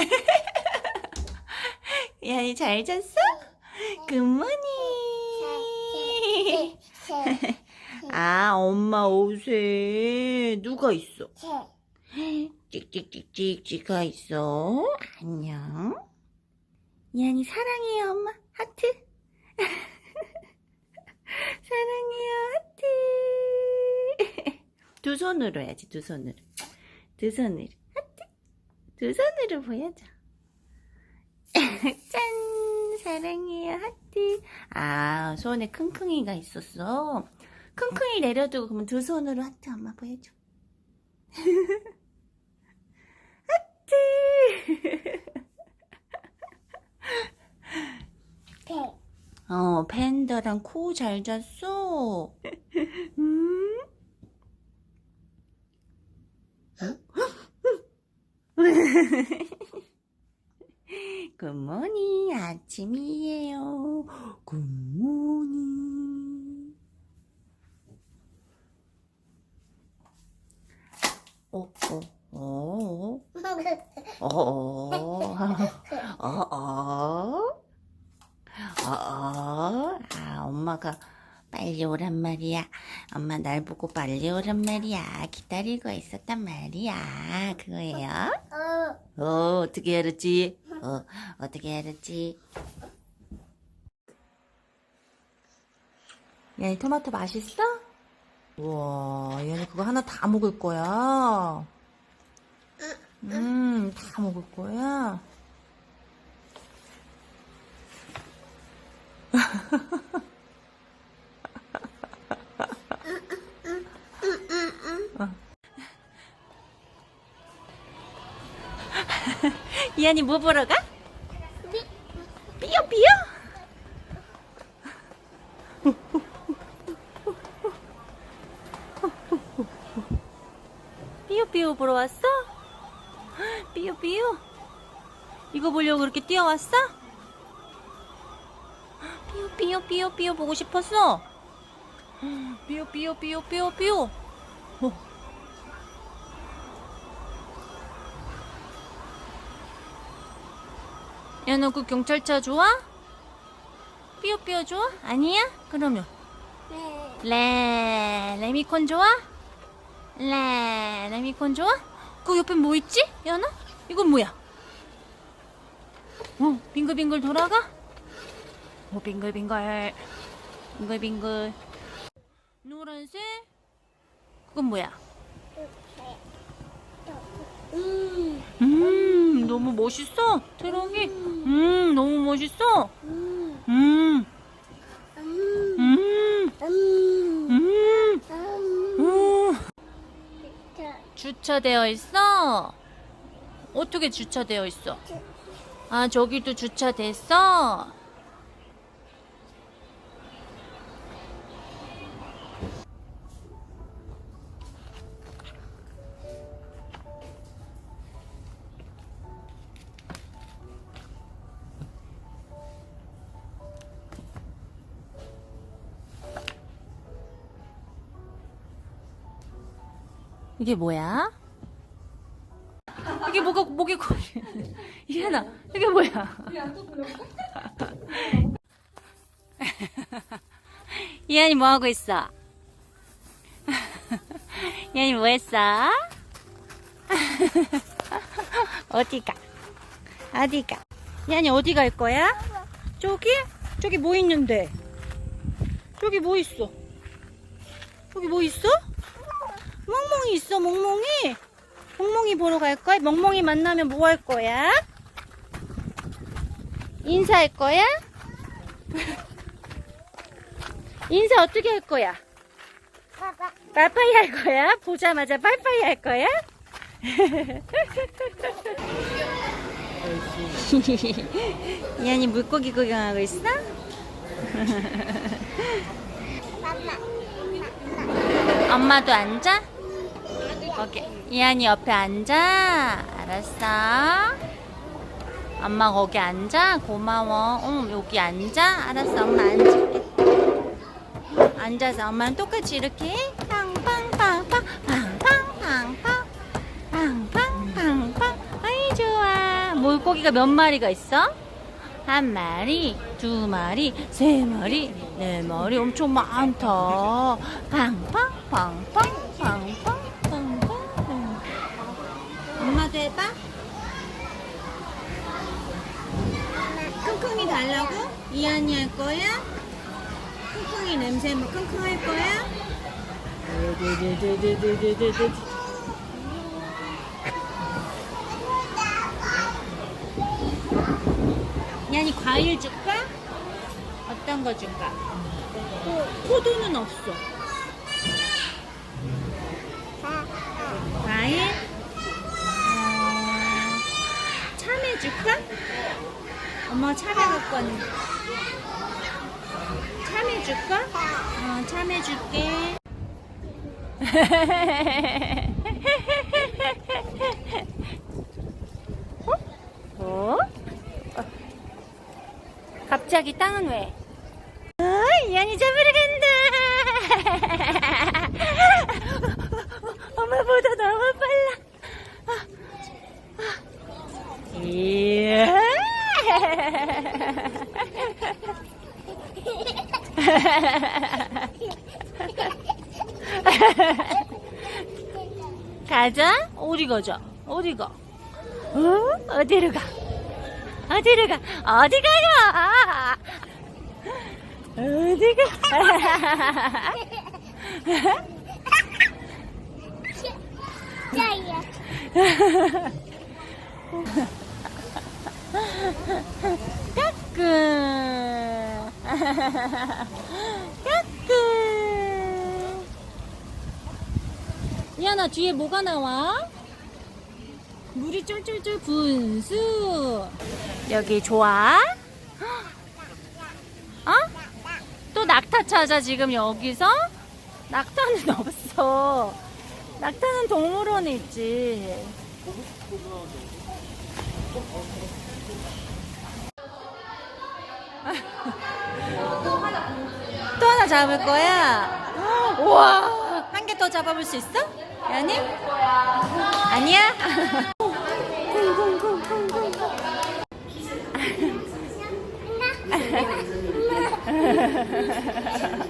이한이 잘 잤어? 굿모닝. 아, 엄마 옷에 누가 있어? 찍찍찍찍찍가 있어. 안녕. 이한이 사랑해요, 엄마. 하트. 사랑해요, 하트. 두 손으로 해야지, 두 손으로. 두 손으로. 두 손으로 보여줘. 짠! 사랑해요, 하트. 아, 손에 킁킁이가 있었어. 킁킁이 내려두고, 그러면 두 손으로 하트 엄마 보여줘. 하트! 어, 팬더랑 코 잘 잤어. 음? 굿모닝, 아침이에요. 굿모닝. 어. 어, 어, 아, 엄마가 빨리 오란 말이야. 엄마 날 보고 빨리 오란 말이야. 기다리고 있었단 말이야. 그거예요? 어, 어떻게 알았지? 어, 어떻게 알았지? 얘네 토마토 맛있어? 우와, 얘네 그거 하나 다 먹을 거야. 음, 다 먹을 거야. 이한이 뭐 보러 가? 삐요 삐요? 삐요 삐요 보러 왔어? 삐요 삐요? 이거 보려고 그렇게 뛰어왔어? 삐요 삐요 삐요 삐요 보고 싶었어? 삐요 삐요 삐요 삐요 삐요 어. 야, 너 그 경찰차 좋아? 삐요삐요 좋아? 아니야? 그러면 레 레미콘 좋아? 레 레미콘 좋아? 그 옆에 뭐 있지? 야나? 이건 뭐야? 어 빙글빙글 돌아가? 어 빙글빙글 빙글빙글 노란색? 그건 뭐야? 음 너무 멋있어 트럭이 음 너무 멋있어? 음. 음, 음, 음. 주차되어 있어? 어떻게 주차되어 있어? 아, 저기도 주차됐어? 이게 뭐야? 이게 뭐가 목에 걸리 이하나 이게 뭐야? 이한이 뭐 하고 있어? 이한이 뭐 했어? 어디가? 어디가? 이한이 어디 갈 거야? 저기? 저기 뭐 있는데? 저기 뭐 있어? 저기 뭐 있어? 멍멍이 있어, 멍멍이. 멍멍이 보러 갈 거야? 멍멍이 만나면 뭐 할 거야? 인사할 거야? 인사 어떻게 할 거야? 빠빠이 할 거야? 보자마자 빠빠이 할 거야? 이한이 물고기 구경하고 있어? 엄마도 앉아? 거기 이한이 옆에 앉아. 알았어. 엄마 거기 앉아. 고마워. 응 여기 앉아. 알았어. 엄마 앉을게. 앉아서 엄마는 똑같이 이렇게 해. 팡팡팡팡 팡팡팡팡 팡팡팡팡. 아이 좋아. 뭐 물고기가 몇 마리가 있어? 한 마리, 두 마리, 세 마리, 네 마리 엄청 많다. 팡팡, 팡팡, 팡팡, 팡팡. 엄마도 해봐. 킁킁이 달라고? 이안이 할 거야? 킁킁이 냄새 뭐 킁킁 할 거야? 야니 과일 줄까? 어떤 거 줄까? 포도는 없어. 과일? 줄까? 엄마 참외 갖고 왔는데. 참외 줄까? 어, 참외 줄게. 어? 어? 갑자기 땅은 왜? 아, 이안이 잡으러 간다. 엄마보다 너무 빨라. 아, 아. 이야. 가자. 어디 가자. 어디 가? 어? 어디로 가? 어디로 가? 어디 가요? 어디 가? 짜야. 까꿍. 까꿍. 이하나 뒤에 뭐가 나와? 물이 쫄쫄쫄 분수. 여기 좋아? 어? 또 낙타 찾아 지금 여기서? 낙타는 없어. 낙타는 동물원에 있지. 또 하나 잡을 거야? 우와! 한 개 더 잡아볼 수 있어? 아니? 아니야?